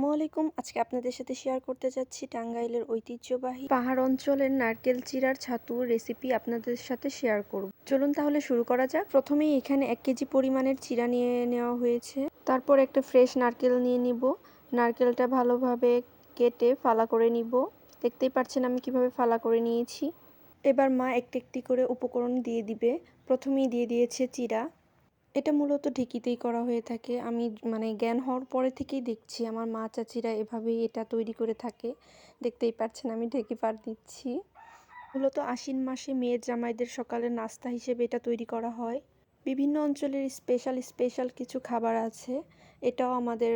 আসসালামু আলাইকুম। আজকে আপনাদের সাথে শেয়ার করতে যাচ্ছি টাঙ্গাইলের ঐতিহ্যবাহী পাহাড় অঞ্চলের নারকেল চিরার ছাতু রেসিপি আপনাদের সাথে শেয়ার করব। চলুন তাহলে শুরু করা যাক। প্রথমেই এখানে এক কেজি পরিমাণের চিরা নিয়ে নেওয়া হয়েছে। তারপর একটা ফ্রেশ নারকেল নিয়ে নিব। নারকেলটা ভালোভাবে কেটে ফালা করে নিব। দেখতেই পাচ্ছেন আমি কীভাবে ফালা করে নিয়েছি। এবার মা একটি একটি করে উপকরণ দিয়ে দিবে। প্রথমেই দিয়ে দিয়েছে চিরা। এটা মূলত ঢেকিতেই করা হয়ে থাকে। আমি মানে জ্ঞান হওয়ার পরে থেকেই দেখছি আমার মা চাচিরা এভাবেই এটা তৈরি করে থাকে। দেখতেই পাচ্ছেন আমি ঢেকে পার দিচ্ছি। মূলত আশ্বিন মাসে মেয়ের জামাইদের সকালের নাস্তা হিসেবে এটা তৈরি করা হয়। বিভিন্ন অঞ্চলের স্পেশাল স্পেশাল কিছু খাবার আছে। এটাও আমাদের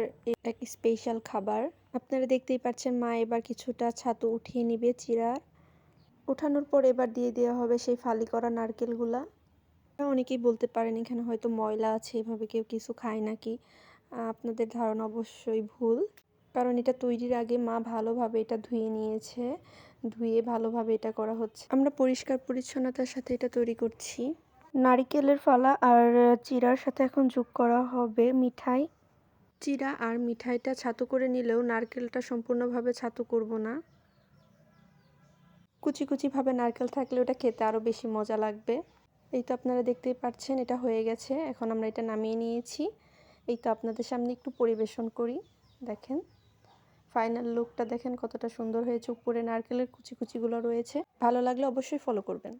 এক স্পেশাল খাবার। আপনারা দেখতেই পাচ্ছেন মা এবার কিছুটা ছাতু উঠিয়ে নিবে চিরা ওঠানোর পর এবার দিয়ে দেওয়া হবে সেই ফালি করা নারকেলগুলা। অনেকেই বলতে পারেন এখানে হয়তো ময়লা আছে, এভাবে কেউ কিছু খায় নাকি। আপনাদের ধারণা অবশ্যই ভুল। কারণ এটা তৈরির আগে মা ভালোভাবে এটা ধুয়ে নিয়েছে, ধুয়ে ভালোভাবে এটা করা হচ্ছে। আমরা পরিষ্কার পরিচ্ছন্নতার সাথে এটা তৈরি করছি। নারিকেলের ফালা আর চিরার সাথে এখন যোগ করা হবে মিঠাই। চিরা আর মিঠাইটা ছাতু করে নিলেও নারকেলটা সম্পূর্ণভাবে ছাতু করব না। কুচি কুচিভাবে নারকেল থাকলে ওটা খেতে আরও বেশি মজা লাগবে। এই তো আপনারা দেখতেই পাচ্ছেন এটা হয়ে গেছে। এখন আমরা এটা নামিয়ে নিয়েছি। এই তো আপনাদের সামনে একটু পরিবেশন করি। দেখেন ফাইনাল লুকটা দেখেন কতটা সুন্দর হয়েছে। উপরে নারকেলের কুচি কুচিগুলো রয়েছে। ভালো লাগলে অবশ্যই ফলো করবেন।